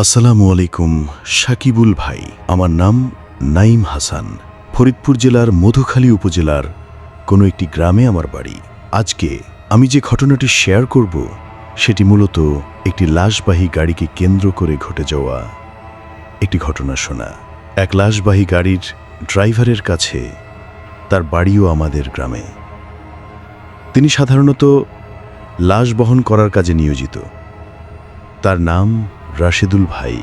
আসসালামু আলাইকুম, সাকিবুল ভাই। আমার নাম নাইম হাসান। ফরিদপুর জেলার মধুখালী উপজেলার কোনো একটি গ্রামে আমার বাড়ি। আজকে আমি যে ঘটনাটি শেয়ার করব, সেটি মূলত একটি লাশবাহী গাড়িকে কেন্দ্র করে ঘটে যাওয়া একটি ঘটনা শোনা। এক লাশবাহী গাড়ির ড্রাইভারের কাছে তার বাড়িও আমাদের গ্রামে। তিনি সাধারণত লাশ বহন করার কাজে নিয়োজিত। তার নাম রাশেদুল ভাই।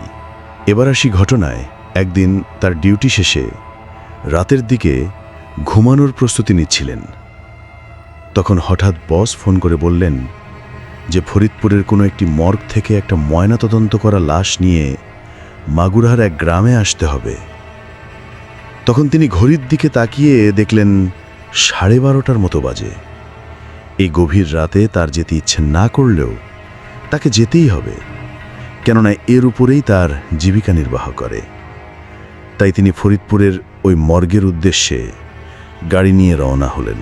এবার আসি ঘটনায়। একদিন তার ডিউটি শেষে রাতের দিকে ঘুমানোর প্রস্তুতি নিচ্ছিলেন। তখন হঠাৎ বস ফোন করে বললেন যে, ফরিদপুরের কোনো একটি মর্গ থেকে একটা ময়নাতদন্ত করা লাশ নিয়ে মাগুরার এক গ্রামে আসতে হবে। তখন তিনি ঘড়ির দিকে তাকিয়ে দেখলেন সাড়ে বারোটার মতো বাজে। এই গভীর রাতে তার যেতে ইচ্ছে না করলেও তাকে যেতেই হবে। কেননা এর উপরেই তার জীবিকা নির্বাহ করে। তাই তিনি ফরিদপুরের ওই মর্গের উদ্দেশ্যে গাড়ি নিয়ে রওনা হলেন।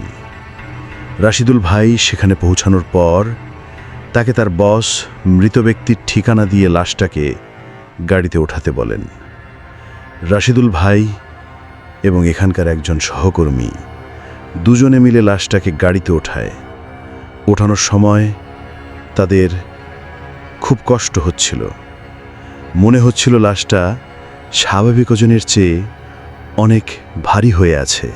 রাশিদুল ভাই সেখানে পৌঁছানোর পর তাকে তার বস মৃত ব্যক্তির ঠিকানা দিয়ে লাশটাকে গাড়িতে ওঠাতে বলেন। রাশিদুল ভাই এবং এখানকার একজন সহকর্মী দুজনে মিলে লাশটাকে গাড়িতে ওঠায়। ওঠানোর সময় তাদের খুব কষ্ট হচ্ছিল। মনে হচ্ছিল লাশটা স্বাভাবিক ওজনের চেয়ে অনেক ভারী হয়ে আছে।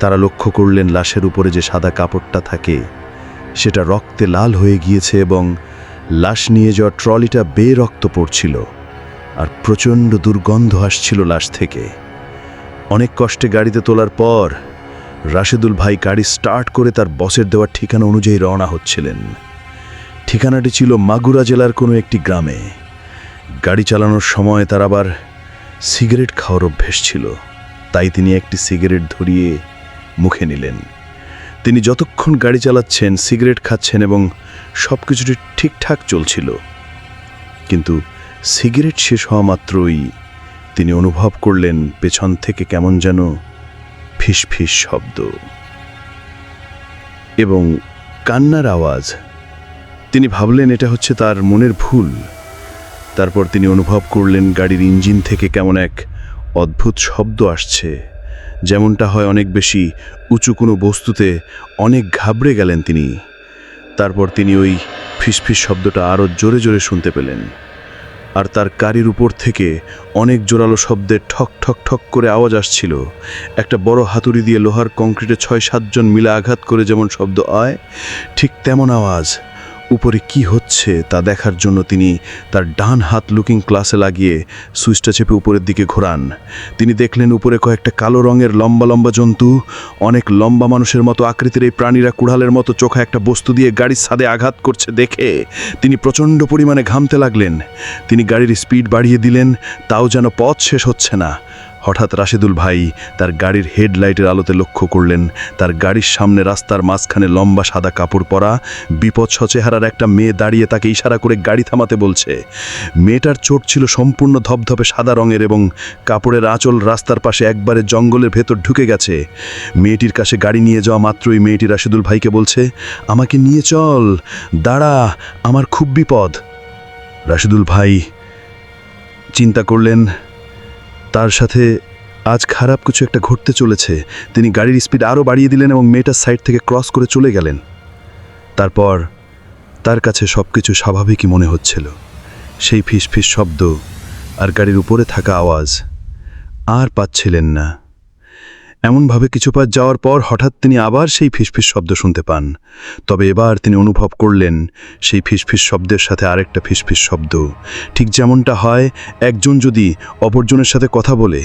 তারা লক্ষ্য করলেন লাশের উপরে যে সাদা কাপড়টা থাকে, সেটা রক্তে লাল হয়ে গিয়েছে এবং লাশ নিয়ে যাওয়া ট্রলিটা বে রক্ত পড়ছিল আর প্রচণ্ড দুর্গন্ধ আসছিল লাশ থেকে। অনেক কষ্টে গাড়িতে তোলার পর রাশেদুল ভাই গাড়ি স্টার্ট করে তার বসের দেওয়ার ঠিকানা অনুযায়ী রওনা হচ্ছিলেন। ঠিকানাটি ছিল মাগুরা জেলার কোনো একটি গ্রামে। গাড়ি চালানোর সময় তার আবার সিগারেট খাওয়ার অভ্যেস ছিল। তাই তিনি একটি সিগারেট ধরিয়ে মুখে নিলেন। তিনি যতক্ষণ গাড়ি চালাচ্ছেন, সিগারেট খাচ্ছেন এবং সব কিছুটি ঠিকঠাক চলছিল। কিন্তু সিগারেট শেষ হওয়া মাত্রই তিনি অনুভব করলেন পেছন থেকে কেমন যেন ফিস ফিস শব্দ এবং কান্নার আওয়াজ। তিনি ভাবলেন এটা হচ্ছে তার মনের ভুল। তারপর তিনি অনুভব করলেন গাড়ির ইঞ্জিন থেকে কেমন এক অদ্ভুত শব্দ আসছে। যেমনটা হয় অনেক বেশি উঁচু কোনো বস্তুতে অনেক ঘাবড়ে গেলেন তিনি। তারপর তিনি ওই ফিসফিস শব্দটা আরও জোরে জোরে শুনতে পেলেন। আর তার গাড়ির উপর থেকে অনেক জোরালো শব্দের ঠক ঠক ঠক করে আওয়াজ আসছিল। একটা বড় হাতুড়ি দিয়ে লোহার কংক্রিটে ছয়, সাতজন মিলে আঘাত করে যেমন শব্দ হয় ঠিক তেমন আওয়াজ। উপরে কি হচ্ছে তা দেখার জন্য তিনি তার ডান হাত লুকিং ক্লাসে লাগিয়ে সুইচটা চেপে উপরের দিকে ঘোরান। তিনি দেখলেন উপরে কয়েকটা কালো রঙের লম্বা লম্বা জন্তু, অনেক লম্বা মানুষের মতো আকৃতির এই প্রাণীরা কুড়ালের মতো চোখা একটা বস্তু দিয়ে গাড়ির ছাদে আঘাত করছে দেখে তিনি প্রচণ্ড পরিমাণে ঘামতে লাগলেন। তিনি গাড়ির স্পিড বাড়িয়ে দিলেন, তাও যেন পথ শেষ হচ্ছে না। হঠাৎ রাশেদুল ভাই তার গাড়ির হেডলাইটের আলোতে লক্ষ্য করলেন, তার গাড়ির সামনে রাস্তার মাঝখানে লম্বা সাদা কাপড় পরা বিপদ সচেহারার একটা মেয়ে দাঁড়িয়ে তাকে ইশারা করে গাড়ি থামাতে বলছে। মেয়েটার চোট ছিল সম্পূর্ণ ধপধপে সাদা রঙের এবং কাপড়ের আঁচল রাস্তার পাশে একবারে জঙ্গলের ভেতর ঢুকে গেছে। মেয়েটির কাছে গাড়ি নিয়ে যাওয়া মাত্রই মেয়েটি রাশেদুল ভাইকে বলছে, আমাকে নিয়ে চল, দাঁড়া, আমার খুব বিপদ। রাশেদুল ভাই চিন্তা করলেন তার সাথে আজ খারাপ কিছু একটা ঘটতে চলেছে। তিনি গাড়ির স্পিড আরও বাড়িয়ে দিলেন এবং মেয়েটার সাইড থেকে ক্রস করে চলে গেলেন। তারপর তার কাছে সব কিছু স্বাভাবিকই মনে হচ্ছিল। সেই ফিস ফিস শব্দ আর গাড়ির উপরে থাকা আওয়াজ আর পাচ্ছিলেন না। এমনভাবে কিছু পথ যাওয়ার পর হঠাৎ তিনি আবার সেই ফিসফিস শব্দ শুনতে পান। তবে এবার তিনি অনুভব করলেন সেই ফিসফিস শব্দের সাথে আরেকটা ফিসফিস শব্দ। ঠিক যেমনটা হয়, একজন যদি অপরজনের সাথে কথা বলে,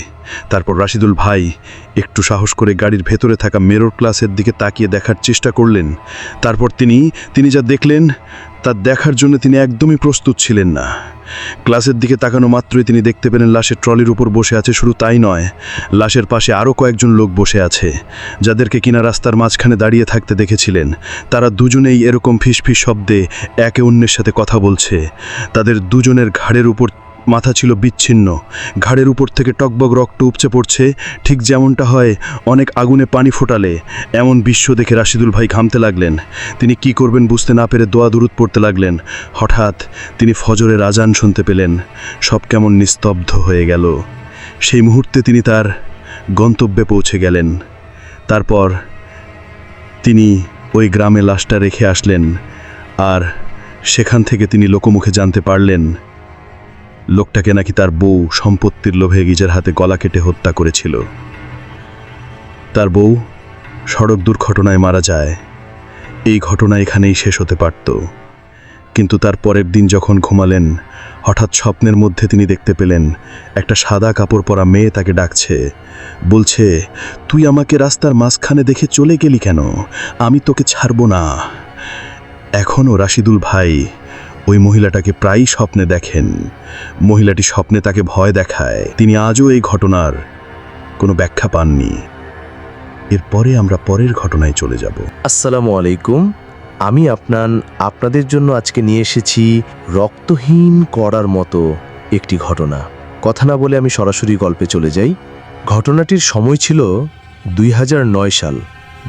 তারপর রাশিদুল ভাই একটু সাহস করে গাড়ির ভেতরে থাকা মেরোর ক্লাসের দিকে তাকিয়ে দেখার চেষ্টা করলেন। তারপর তিনি তিনি যা দেখলেন তা দেখার জন্য তিনি একদমই প্রস্তুত ছিলেন না। ক্লাসের দিকে তাকানো মাত্রই তিনি দেখতে পেলেন লাশের ট্রলির উপর বসে আছে, শুধু তাই নয়, লাশের পাশে আরও কয়েকজন লোক বসে আছে, যাদেরকে কিনা রাস্তার মাঝখানে দাঁড়িয়ে থাকতে দেখেছিলেন। তারা দুজনেই এরকম ফিসফিস শব্দে একে অন্যের সাথে কথা বলছে। তাদের দুজনের ঘাড়ের উপর মাথা ছিল বিচ্ছিন্ন। ঘাড়ের উপর থেকে টকবক রক্ত উপচে পড়ছে, ঠিক যেমনটা হয় অনেক আগুনে পানি ফোটালে, এমন বিশ্ব দেখে রাশিদুল ভাই ঘামতে লাগলেন। তিনি কি করবেন বুঝতে না পেরে দোয়া দুরুদ পড়তে লাগলেন। হঠাৎ তিনি ফজরের আজান শুনতে পেলেন। সব কেমন নিস্তব্ধ হয়ে গেল। সেই মুহূর্তে তিনি তার গন্তব্যে পৌঁছে গেলেন। তারপর তিনি ওই গ্রামে লাশটা রেখে আসলেন। আর সেখান থেকে তিনি লোকমুখে জানতে পারলেন লোকটাকে নাকি তার বউ সম্পত্তির লোভে গিজের হাতে গলা কেটে হত্যা করেছিল। তার বউ সড়ক দুর্ঘটনায় মারা যায়। এই ঘটনা এখানেই শেষ হতে পারত। কিন্তু তার পরের দিন যখন ঘুমালেন, হঠাৎ স্বপ্নের মধ্যে তিনি দেখতে পেলেন, একটা সাদা কাপড় পরা মেয়ে তাকে ডাকছে। বলছে, তুই আমাকে রাস্তার মাঝখানে দেখে চলে গেলি কেন? আমি তোকে ছাড়ব না। এখনও রাশিদুল ভাই ওই মহিলাটাকে প্রায়ই স্বপ্নে দেখেন। মহিলাটি স্বপ্নে তাকে ভয় দেখায়। তিনি আজও এই ঘটনার কোনো ব্যাখ্যা পাননি। এরপরে আমরা পরের ঘটনায় চলে যাব। আসসালামু আলাইকুম। আমি আপনার আপনাদের জন্য আজকে নিয়ে এসেছি রক্তহীন করার মতো একটি ঘটনা। কথা না বলে আমি সরাসরি গল্পে চলে যাই। ঘটনাটির সময় ছিল দুই হাজার নয় সাল।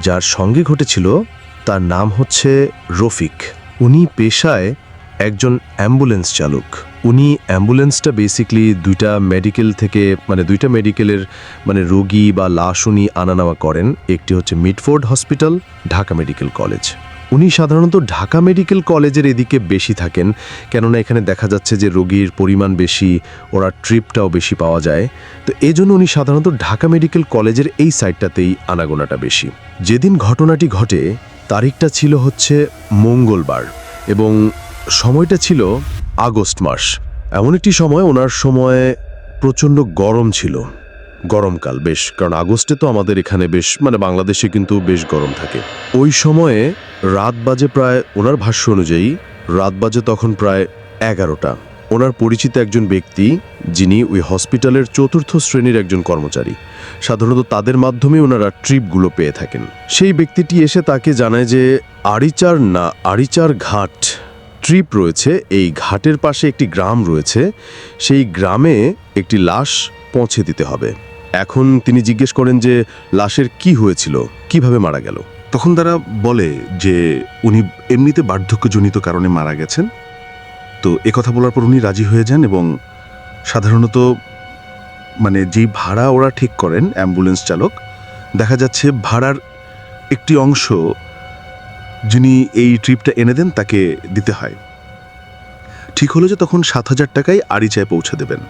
যার সঙ্গে ঘটেছিল তার নাম হচ্ছে রফিক। উনি পেশায় একজন অ্যাম্বুলেন্স চালক। উনি অ্যাম্বুলেন্সটা বেসিকলি দুইটা মেডিকেল থেকে মানে দুইটা মেডিকেলের মানে রোগী বা লাশ উনি আনা নেওয়া করেন। একটি হচ্ছে Mitford hospital, Dhaka medical college. উনি সাধারণত ঢাকা মেডিকেল কলেজের এদিকে বেশি থাকেন, কেননা এখানে দেখা যাচ্ছে যে রোগীর পরিমাণ বেশি, ওরা ট্রিপটাও বেশি পাওয়া যায়। তো এই জন্য উনি সাধারণত ঢাকা মেডিকেল কলেজের এই সাইডটাতেই আনাগোনাটা বেশি। যেদিন ঘটনাটি ঘটে, তারিখটা ছিল হচ্ছে মঙ্গলবার এবং সময়টা ছিল আগস্ট মাস। এমন একটি সময় ওনার সময় প্রচণ্ড গরম ছিল। গরমকাল বেশ, কারণ আগস্টে তো আমাদের এখানে বেশ মানে বাংলাদেশে কিন্তু বেশ গরম থাকে। ওই সময়ে রাত বাজে প্রায়, ওনার ভাষ্য অনুযায়ী রাত বাজে তখন প্রায় এগারোটা। ওনার পরিচিত একজন ব্যক্তি, যিনি ওই হসপিটালের চতুর্থ শ্রেণির একজন কর্মচারী, সাধারণত তাদের মাধ্যমে ওনারা ট্রিপগুলো পেয়ে থাকেন। সেই ব্যক্তিটি এসে তাকে জানায় যে আরিচার না, আরিচার ঘাট ট্রিপ রয়েছে, এই ঘাটের পাশে একটি গ্রাম রয়েছে, সেই গ্রামে একটি লাশ পৌঁছে দিতে হবে। এখন তিনি জিজ্ঞেস করেন যে, লাশের কি হয়েছিল? কীভাবে মারা গেল? তখন তারা বলে যে, উনি এমনিতে বার্ধক্যজনিত কারণে মারা গেছেন। তো কথা বলার পর উনি রাজি হয়ে যান এবং সাধারণত মানে যেই ভাড়া ওরা ঠিক করেন, অ্যাম্বুলেন্স চালক, দেখা যাচ্ছে ভাড়ার একটি অংশ যিনি এই ট্রিপটা এনে দেন, তাকে দিতে হয়। ঠিক হলো যে তখন সাত হাজার টাকায় আরিচায় পৌঁছে দেবেন।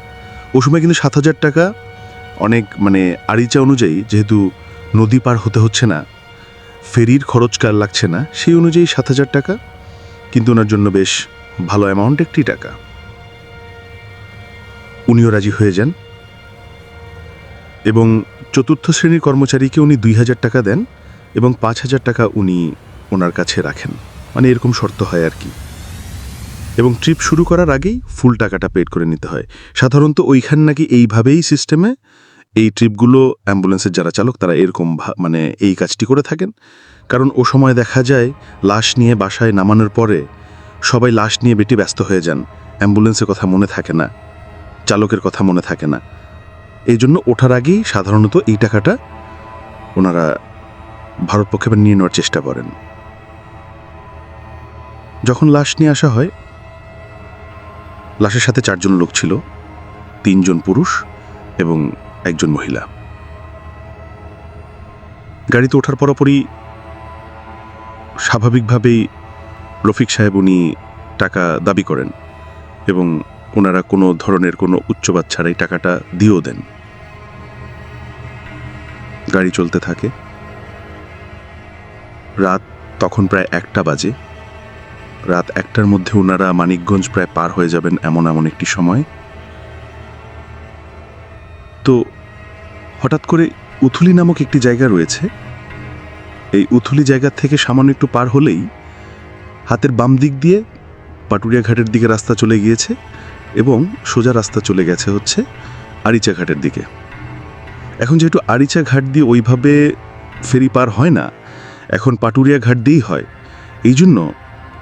ও সময় কিন্তু সাত হাজার টাকা অনেক মানে আরিচা অনুযায়ী যেহেতু নদী পার হতে হচ্ছে না, ফেরির খরচ কার লাগছে না, সেই অনুযায়ী সাত হাজার টাকা। কিন্তু ওনার জন্য বেশ ভালো অ্যামাউন্ট একটি টাকা। উনিও রাজি হয়ে যান। এবং চতুর্থ শ্রেণির কর্মচারীকে উনি দুই হাজার টাকা দেন এবং পাঁচ হাজার টাকা উনি ওনার কাছে রাখেন। মানে এরকম শর্ত হয় আর কি। এবং ট্রিপ শুরু করার আগেই ফুল টাকাটা পেড করে নিতে হয়। সাধারণত ওইখান নাকি এইভাবেই সিস্টেমে এই ট্রিপগুলো অ্যাম্বুলেন্সের যারা চালক, তারা এরকম মানে এই কাজটি করে থাকেন। কারণ ও সময় দেখা যায়, লাশ নিয়ে বাসায় নামানোর পরে সবাই লাশ নিয়ে বেটি ব্যস্ত হয়ে যান। অ্যাম্বুলেন্সের কথা মনে থাকে না, চালকের কথা মনে থাকে না। এই জন্য ওঠার আগেই সাধারণত এই টাকাটা ওনারা ভারত পক্ষে নিয়ে নেওয়ার চেষ্টা করেন। যখন লাশ নিয়ে আসা হয়, লাশের সাথে চারজন লোক ছিল, তিনজন পুরুষ এবং একজন মহিলা। গাড়িতে ওঠার পরপরই স্বাভাবিকভাবেই রফিক সাহেব উনি টাকা দাবি করেন এবং ওনারা কোনো ধরনের কোনো উচ্চবাদ ছাড়াই টাকাটা দিয়েও দেন। গাড়ি চলতে থাকে। রাত তখন প্রায় একটা বাজে। রাত একটার মধ্যে ওনারা মানিকগঞ্জ প্রায় পার হয়ে যাবেন এমন এমন একটি সময়। তো হঠাৎ করে উথুলি নামক একটি জায়গা রয়েছে। এই উথুলি জায়গা থেকে সামান্য একটু পার হলেই হাতের বাম দিক দিয়ে পাটুরিয়া ঘাটের দিকে রাস্তা চলে গিয়েছে এবং সোজা রাস্তা চলে গেছে হচ্ছে আরিচা ঘাটের দিকে। এখন যেহেতু আরিচা ঘাট দিয়ে ওইভাবে ফেরি পার হয় না, এখন পাটুরিয়া ঘাট দিয়েই হয়। এই জন্য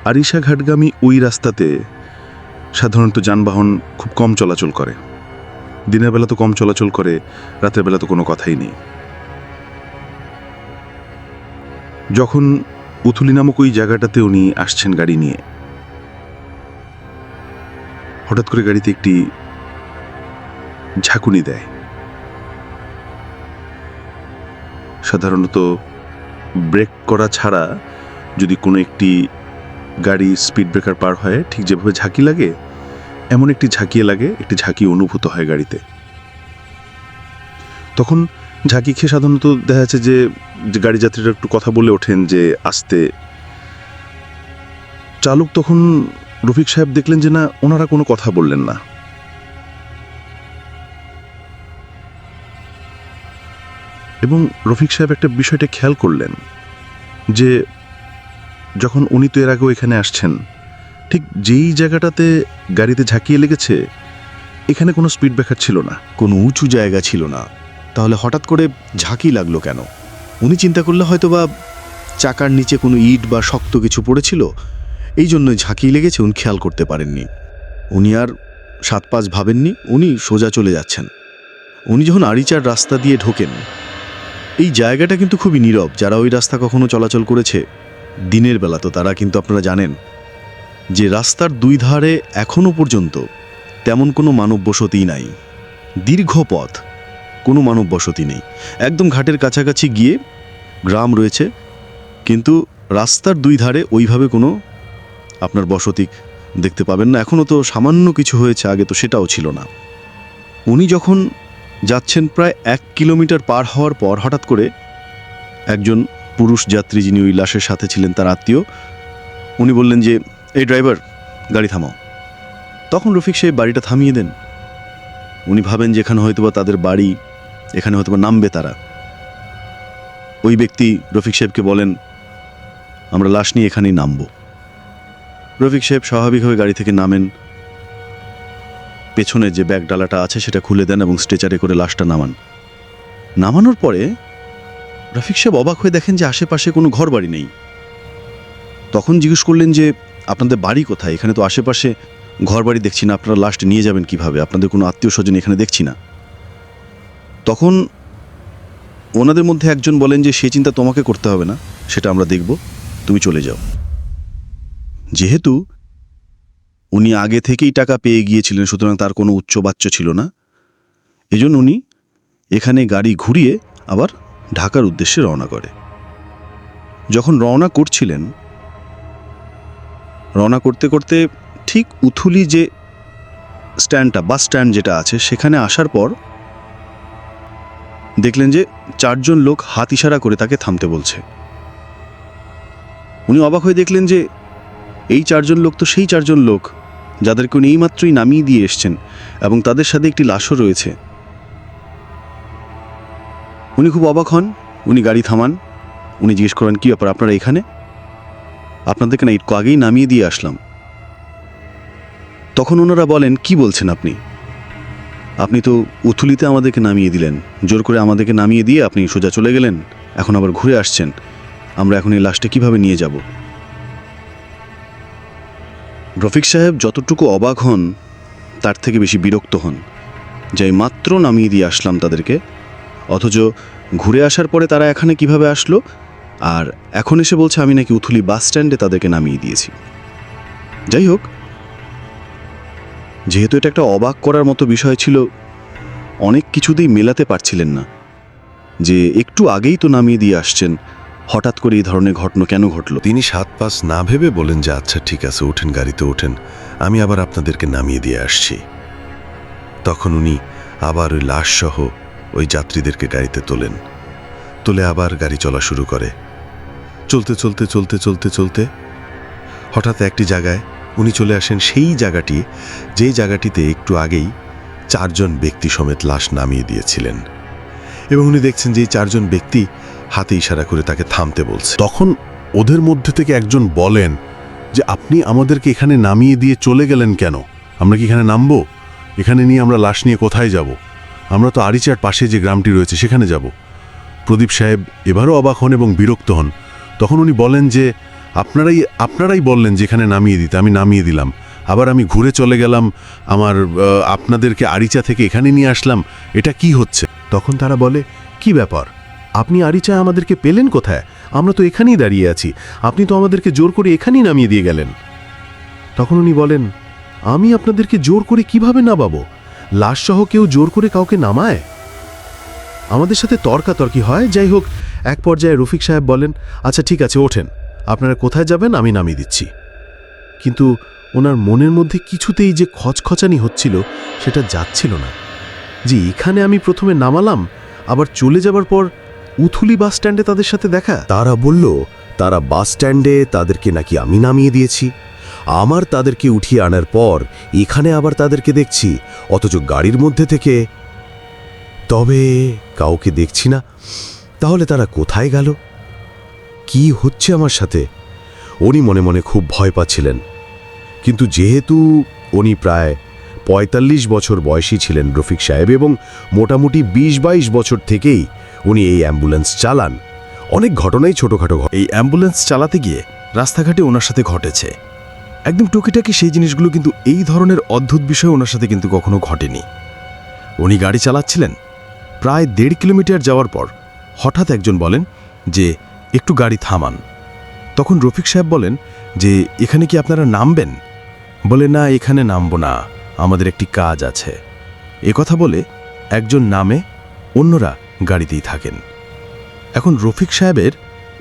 আরিশা ঘাটগামী ওই রাস্তাতে সাধারণত যানবাহন খুব কম চলাচল করে। দিনের বেলা তো কম চলাচল করে, রাতের বেলা তো কোনো কথাই নেই। যখন উথুলি নামক ওই জায়গাটাতে উনি আসছেন গাড়ি নিয়ে, হঠাৎ করে গাড়িতে একটি ঝাঁকুনি দেয়। সাধারণত ব্রেক করা ছাড়া যদি কোনো একটি গাড়ি স্পিড ব্রেকার পার হয় ঠিক যেভাবে ঝাঁকি লাগে, এমন একটি ঝাঁকিয়ে লাগে, একটি ঝাঁকি অনুভূত হয় গাড়িতে। তখন ঝাঁকি খেয়ে সাধারণত দেখা যাচ্ছে যে গাড়ি যাত্রীরা একটু কথা বলে ওঠেন যে, আসতে। চালক তখন রফিক সাহেব দেখলেন যে না, ওনারা কোনো কথা বললেন না। এবং রফিক সাহেব একটা বিষয়টা খেয়াল করলেন যে যখন উনি তো এর আগেও এখানে আসছেন, ঠিক যেই জায়গাটাতে গাড়িতে ঝাঁকিয়ে লেগেছে, এখানে কোনো স্পিড ব্রেকার ছিল না। কোনো উঁচু জায়গা ছিল না। তাহলে হঠাৎ করে ঝাঁকি লাগল কেন? উনি চিন্তা করলে হয়তো বা চাকার নিচে কোনো ইট বা শক্ত কিছু পড়েছিল, এই জন্য ঝাঁকি লেগেছে, উনি খেয়াল করতে পারেননি। উনি আর সাত পাঁচ ভাবেননি, উনি সোজা চলে যাচ্ছেন। উনি যখন আড়িচার রাস্তা দিয়ে ঢোকেন, এই জায়গাটা কিন্তু খুবই নীরব, যারা ওই রাস্তা কখনো চলাচল করেছে দিনের বেলা তো তারা কিন্তু আপনারা জানেন, যে রাস্তার দুই ধারে এখনও পর্যন্ত তেমন কোনো মানব বসতিই নাই। দীর্ঘ পথ, কোনো মানব বসতি নেই। একদম ঘাটের কাছাকাছি গিয়ে গ্রাম রয়েছে, কিন্তু রাস্তার দুই ধারে ওইভাবে কোনো আপনার বসতি দেখতে পাবেন না। এখনও তো সামান্য কিছু হয়েছে আগে তো সেটাও ছিল না। উনি যখন যাচ্ছেন প্রায় এক কিলোমিটার পার হওয়ার পর হঠাৎ করে একজন পুরুষ যাত্রী যিনি ওই লাশের সাথে ছিলেন, তার আত্মীয়, উনি বললেন যে, এই ড্রাইভার, গাড়ি থামাও। তখন রফিক সাহেব বাড়িটা থামিয়ে দেন। উনি ভাবেন যে, এখানে হয়তোবা তাদের বাড়ি, এখানে হয়তোবা নামবে তারা। ওই ব্যক্তি রফিক সাহেবকে বলেন, আমরা লাশ নিয়ে এখানেই নামব। রফিক সাহেব স্বাভাবিকভাবে গাড়ি থেকে নামেন। পেছনে যে ব্যাগ ডালাটা আছে, সেটা খুলে দেন এবং স্ট্রেচারে করে লাশটা নামান। নামানোর পরে রফিক সাহেব অবাক হয়ে দেখেন যে আশেপাশে কোনো ঘর বাড়ি নেই। তখন জিজ্ঞেস করলেন যে, আপনাদের বাড়ি কোথায়? এখানে তো আশেপাশে ঘর বাড়ি দেখছি না। আপনারা লাস্ট নিয়ে যাবেন কীভাবে? আপনাদের কোনো আত্মীয় স্বজন এখানে দেখছি না। তখন ওনাদের মধ্যে একজন বলেন যে, সে চিন্তা তোমাকে করতে হবে না, সেটা আমরা দেখব। তুমি চলে যাও। যেহেতু উনি আগে থেকেই টাকা পেয়ে গিয়েছিলেন, সুতরাং তার কোনো উচ্চ বাচ্চ ছিল না, এজন্য উনি এখানে গাড়ি ঘুরিয়ে আবার ঢাকার উদ্দেশ্যে রওনা করে। যখন রওনা করছিলেন, রওনা করতে করতে ঠিক উথুলি যে স্ট্যান্ডটা, বাস স্ট্যান্ড যেটা আছে, সেখানে আসার পর দেখলেন যে চারজন লোক হাত ইশারা করে তাকে থামতে বলছে। উনি অবাক হয়ে দেখলেন যে এই চারজন লোক তো সেই চারজন লোক, যাদেরকে উনি এইমাত্রই নামিয়ে দিয়ে এসছেন এবং তাদের সাথে একটি লাশও রয়েছে। উনি খুব অবাক হন, উনি গাড়ি থামান, উনি জিজ্ঞেস করেন কি ব্যাপার, আপনারা এখানে? আপনাদেরকে না একটু আগেই নামিয়ে দিয়ে আসলাম। তখন ওনারা বলেন, কি বলছেন আপনি? আপনি তো উথুলিতে আমাদেরকে নামিয়ে দিলেন। জোর করে আমাদেরকে নামিয়ে দিয়ে আপনি সোজা চলে গেলেন, এখন আবার ঘুরে আসছেন। আমরা এখন এই লাশটা কীভাবে নিয়ে যাব? রফিক সাহেব যতটুকু অবাক হন, তার থেকে বেশি বিরক্ত হন। যে এই মাত্র নামিয়ে দিয়ে আসলাম তাদেরকে অথচ ঘুরে আসার পরে তারা এখানে কীভাবে আসলো? আর এখন এসে বলছে, আমি নাকি উথুলি বাস স্ট্যান্ডে তাদেরকে নামিয়ে দিয়েছি। যাই হোক, যেহেতু এটা একটা অবাক করার মতো বিষয় ছিল, অনেক কিছুতেই মেলাতে পারছিলেন না। যে একটু আগেই তো নামিয়ে দিয়ে আসছেন, হঠাৎ করে এই ধরনের ঘটনা কেন ঘটলো? তিনি সাত পাঁচ না ভেবে বলেন যে আচ্ছা ঠিক আছে, ওঠেন গাড়িতে, ওঠেন। আমি আবার আপনাদেরকে নামিয়ে দিয়ে আসছি। তখন উনি আবার ওই লাশসহ ওই যাত্রীদেরকে গাড়িতে তোলেন। তুলে আবার গাড়ি চলা শুরু করে। চলতে চলতে চলতে চলতে চলতে হঠাৎ একটি জায়গায় উনি চলে আসেন সেই জায়গাটি, যেই জায়গাটিতে একটু আগেই চারজন ব্যক্তি সমেত লাশ নামিয়ে দিয়েছিলেন। এবং উনি দেখছেন যে চারজন ব্যক্তি হাতে ইশারা করে তাকে থামতে বলছে। তখন ওদের মধ্যে থেকে একজন বলেন যে, আপনি আমাদেরকে এখানে নামিয়ে দিয়ে চলে গেলেন কেন? আমরা কি এখানে নামবো? এখানে নিয়ে আমরা লাশ নিয়ে কোথায় যাব? আমরা তো আরিচার পাশে যে গ্রামটি রয়েছে, সেখানে যাব। প্রদীপ সাহেব এবারও অবাক হন এবং বিরক্ত হন। তখন উনি বলেন যে, আপনারাই আপনারাই বললেন যে এখানে নামিয়ে দিতে, আমি নামিয়ে দিলাম। আবার আমি ঘুরে চলে গেলাম, আমার আপনাদেরকে আরিচা থেকে এখানে নিয়ে আসলাম, এটা কি হচ্ছে? তখন তারা বলে, কি ব্যাপার? আপনি আরিচায় আমাদেরকে পেলেন কোথায়? আমরা তো এখানেই দাঁড়িয়ে আছি। আপনি তো আমাদেরকে জোর করে এখানেই নামিয়ে দিয়ে গেলেন। তখন উনি বলেন, আমি আপনাদেরকে জোর করে কীভাবে নামাবো? লাশসহ কেউ জোর করে কাউকে নামায়? আমাদের সাথে তর্কাতর্কি হয়। যাই হোক, এক পর্যায়ে রফিক সাহেব বলেন আচ্ছা ঠিক আছে, ওঠেন। আপনারা কোথায় যাবেন, আমি নামিয়ে দিচ্ছি। কিন্তু ওনার মনের মধ্যে কিছুতেই যে খচখচানি হচ্ছিল, সেটা যাচ্ছিল না। যে এখানে আমি প্রথমে নামালাম, আবার চলে যাবার পর উথুলি বাস স্ট্যান্ডে তাদের সাথে দেখা? তারা বলল, তারা বাস স্ট্যান্ডে তাদেরকে নাকি আমি নামিয়ে দিয়েছি। আমার তাদেরকে উঠিয়ে আনার পর এখানে আবার তাদেরকে দেখছি, অথচ গাড়ির মধ্যে থেকে। তবে কাউকে দেখছি না। তাহলে তারা কোথায় গেল? কি হচ্ছে আমার সাথে? উনি মনে মনে খুব ভয় পাচ্ছিলেন। কিন্তু যেহেতু উনি প্রায় পঁয়তাল্লিশ বছর বয়সী ছিলেন রফিক সাহেব এবং মোটামুটি বিশ বাইশ বছর থেকেই উনি এই অ্যাম্বুলেন্স চালান, অনেক ঘটনাই ছোটোখাটো এই অ্যাম্বুলেন্স চালাতে গিয়ে রাস্তাঘাটে ওনার সাথে ঘটেছে। একদম টুকিটাকি সেই জিনিসগুলো কিন্তু এই ধরনের অদ্ভুত বিষয় ওনার সাথে কিন্তু কখনো ঘটেনি। উনি গাড়ি চালাচ্ছিলেন। প্রায় দেড় কিলোমিটার যাওয়ার পর হঠাৎ একজন বলেন যে, একটু গাড়ি থামান। তখন রফিক সাহেব বলেন যে, এখানে কি আপনারা নামবেন? বলে, না, এখানে নামবো না। আমাদের একটি কাজ আছে। এ কথা বলে একজন নামে অন্যরা গাড়িতেই থাকেন। এখন রফিক সাহেবের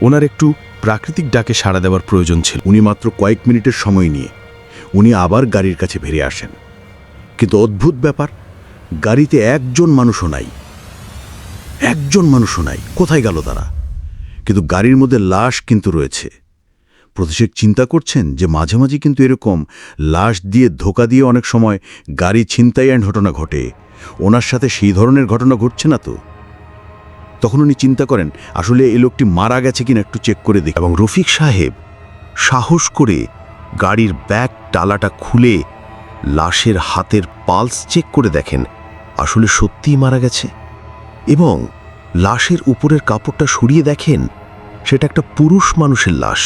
ওনার একটু প্রাকৃতিক ডাকে সাড়া দেওয়ার প্রয়োজন ছিল। উনি মাত্র কয়েক মিনিটের সময় নিয়ে উনি আবার গাড়ির কাছে ফিরে আসেন। কিন্তু অদ্ভুত ব্যাপার, গাড়িতে একজন মানুষও নাই। একজন মানুষও নাই। কোথায় গেল তারা? কিন্তু গাড়ির মধ্যে লাশ কিন্তু রয়েছে। প্রতিষেক চিন্তা করছেন যে মাঝে মাঝে কিন্তু এরকম লাশ দিয়ে ধোকা দিয়ে অনেক সময় গাড়ি ছিনতাই ঘটনা ঘটে। ওনার সাথে সেই ধরনের ঘটনা ঘটছে না তো? তখন উনি চিন্তা করেন, আসলে এই লোকটি মারা গেছে কিনা একটু চেক করে দেখ। এবং রফিক সাহেব সাহস করে গাড়ির ব্যাগ টালাটা খুলে লাশের হাতের পালস চেক করে দেখেন, আসলে সত্যিই মারা গেছে? এবং লাশের উপরের কাপড়টা সরিয়ে দেখেন, সেটা একটা পুরুষ মানুষের লাশ।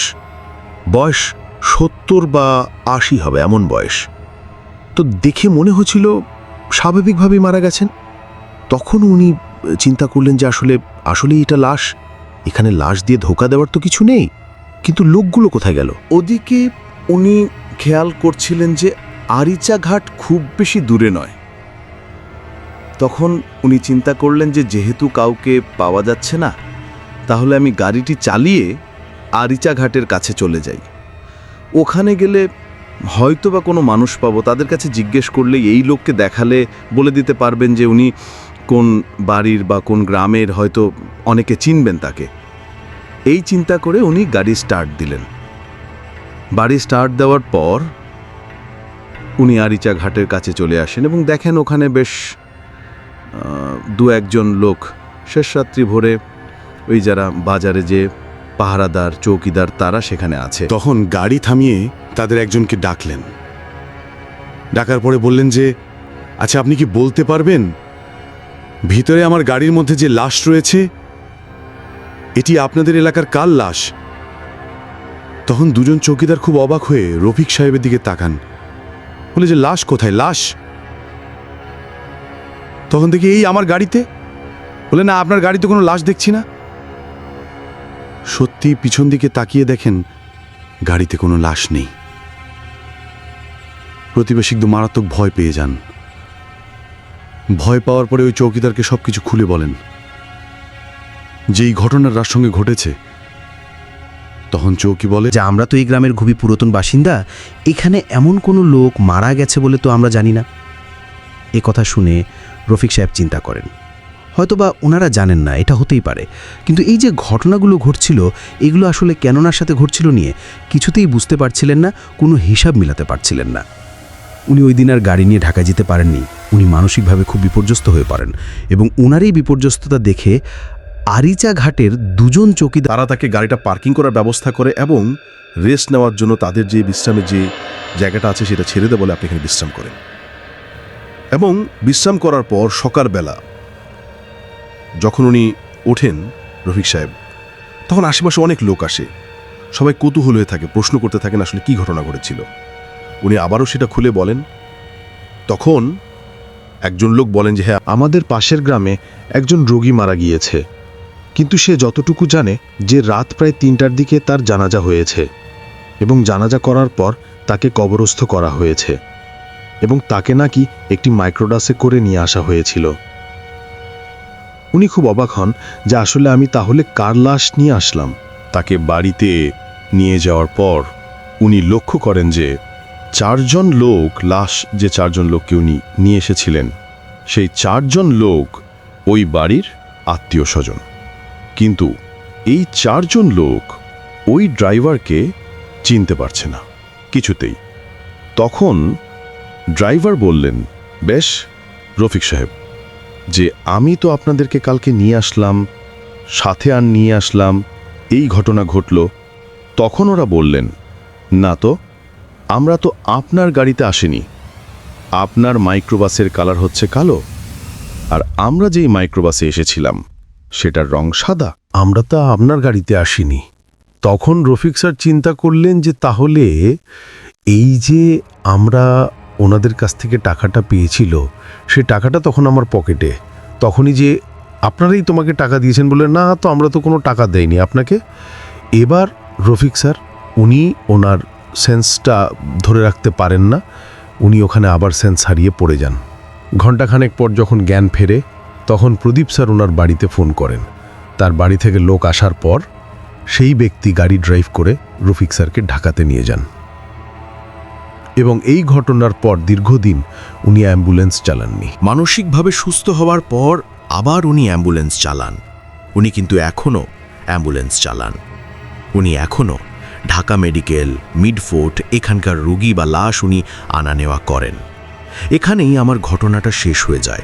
বয়স সত্তর বা আশি হবে, এমন বয়স। তো দেখে মনে হচ্ছিল স্বাভাবিকভাবেই মারা গেছেন। তখন উনি চিন্তা করলেন যে আসলে, আসলেই এটা লাশ? এখানে লাশ দিয়ে ধোকা দেওয়ার তো কিছু নেই। কিন্তু লোকগুলো কোথায় গেল? ওদিকে উনি খেয়াল করছিলেন যে আরিচা ঘাট খুব বেশি দূরে নয়। তখন উনি চিন্তা করলেন যে যেহেতু কাউকে পাওয়া যাচ্ছে না, তাহলে আমি গাড়িটি চালিয়ে আরিচা ঘাটের কাছে চলে যাই। ওখানে গেলে হয়তো বা কোনো মানুষ পাবো, তাদের কাছে জিজ্ঞেস করলে এই লোককে দেখালে বলে দিতে পারবেন যে উনি কোন বাড়ির বা কোন গ্রামের হয়তো অনেকে চিনবেন তাকে। এই চিন্তা করে উনি গাড়ি স্টার্ট দিলেন। বাড়ি স্টার্ট দেওয়ার পর উনি আরিচা ঘাটের কাছে চলে আসেন এবং দেখেন ওখানে বেশ দু একজন লোক শেষ রাত্রি ভোরে ওই যারা বাজারে যে পাহারাদার, চৌকিদার তারা সেখানে আছে। তখন গাড়ি থামিয়ে তাদের একজনকে ডাকলেন। ডাকার পরে বললেন যে আচ্ছা আপনি কি বলতে পারবেন? ভিতরে আমার গাড়ির মধ্যে যে লাশ রয়েছে, এটি আপনাদের এলাকার কাল লাশ? তখন দুজন চৌকিদার খুব অবাক হয়ে রফিক সাহেবের দিকে তাকান। বলে যে, লাশ কোথায়? লাশ? তখন দেখি, এই আমার গাড়িতে? বলে, না, আপনার গাড়িতে কোনো লাশ দেখছি না। সত্যি পিছন দিকে তাকিয়ে দেখেন, গাড়িতে কোনো লাশ নেই। প্রতিবেশী মারাত্মক ভয় পেয়ে যান। ভয় পাওয়ার পরে ওই চৌকিদারকে সব কিছু খুলে বলেন। যে এই ঘটনার রার সঙ্গে ঘটেছে, তখন চৌকি বলে, যে আমরা তো এই গ্রামের খুবই পুরাতন বাসিন্দা, এখানে এমন কোনো লোক মারা গেছে বলে তো আমরা জানি না। এ কথা শুনে রফিক সাহেব চিন্তা করেন। হয়তোবা ওনারা জানেন না, এটা হতেই পারে। কিন্তু এই যে ঘটনাগুলো ঘটছিল, এগুলো আসলে কেননার সাথে ঘটছিল নিয়ে কিছুতেই বুঝতে পারছিলেন না, কোনো হিসাব মিলাতে পারছিলেন না। উনি ওই দিন আর গাড়ি নিয়ে ঢাকা যেতে পারেননি। উনি মানসিকভাবে খুব বিপর্যস্ত হয়ে পড়েন এবং ওনার এই বিপর্যস্ততা দেখে আরিচা ঘাটের দুজন চৌকিদার তারা তাকে গাড়িটা পার্কিং করার ব্যবস্থা করে এবং রেস্ট নেওয়ার জন্য তাদের যে বিশ্রামের যে জায়গাটা আছে সেটা ছেড়ে দেয় বলে আপনি এখানে বিশ্রাম করেন। এবং বিশ্রাম করার পর সকালবেলা যখন উনি ওঠেন রফিক সাহেব, তখন আশেপাশে অনেক লোক আসে। সবাই কৌতূহল হয়ে থাকে, প্রশ্ন করতে থাকেন আসলে কি ঘটনা ঘটেছিল। উনি আবারও সেটা খুলে বলেন। তখন একজন লোক বলেন যে হ্যাঁ আমাদের পাশের গ্রামে একজন রোগী মারা গিয়েছে। কিন্তু সে যতটুকু জানে যে রাত প্রায় তিনটার দিকে তার জানাজা হয়েছে এবং জানাজা করার পর তাকে কবরস্থ করা হয়েছে এবং তাকে নাকি একটি মাইক্রোডাসে করে নিয়ে আসা হয়েছিল। উনি খুব অবাক হন যে, আসলে আমি তাহলে কার লাশ নিয়ে আসলাম? তাকে বাড়িতে নিয়ে যাওয়ার পর উনি লক্ষ্য করেন যে চারজন লোক লাশ যে চারজন লোককে উনি নিয়ে এসেছিলেন, সেই চারজন লোক ওই বাড়ির আত্মীয় স্বজন। কিন্তু এই চারজন লোক ওই ড্রাইভারকে চিনতে পারছে না, কিছুতেই। তখন ড্রাইভার বললেন, বেশ, রফিক সাহেব, যে আমি তো আপনাদেরকে কালকে নিয়ে আসলাম, সাথে আর নিয়ে আসলাম, এই ঘটনা ঘটল। তখন ওরা বললেন, না তো আমরা তো আপনার গাড়িতে আসিনি। আপনার মাইক্রোবাসের কালার হচ্ছে কালো। আর আমরা যেই মাইক্রোবাসে এসেছিলাম, সেটার রং সাদা। আমরা তো আপনার গাড়িতে আসিনি। তখন রফিক স্যার চিন্তা করলেন যে তাহলে এই যে আমরা ওনাদের কাছ থেকে টাকাটা পেয়েছিল, সে টাকাটা তখন আমার পকেটে। তখনই যে আপনারাই তোমাকে টাকা দিয়েছেন বলে, না, তো আমরা তো কোনো টাকা দেয়নি আপনাকে। এবার রফিক স্যার, উনি ওনার সেন্সটা ধরে রাখতে পারেন না, উনি ওখানে আবার সেন্স হারিয়ে পড়ে যান। ঘণ্টাখানেক পর যখন জ্ঞান ফেরে, তখন প্রদীপ স্যার ওনার বাড়িতে ফোন করেন। তার বাড়ি থেকে লোক আসার পর, সেই ব্যক্তি গাড়ি ড্রাইভ করে রফিক স্যারকে ঢাকাতে নিয়ে যান। এবং এই ঘটনার পর দীর্ঘদিন উনি অ্যাম্বুলেন্স চালাননি। মানসিকভাবে সুস্থ হওয়ার পর আবার উনি অ্যাম্বুলেন্স চালান। উনি কিন্তু এখনও অ্যাম্বুলেন্স চালান। উনি এখনও ঢাকা মেডিকেল, মিডফোর্ট, এখানকার রুগী বা লাশ উনি আনা নেওয়া করেন। এখানেই আমার ঘটনাটা শেষ হয়ে যায়।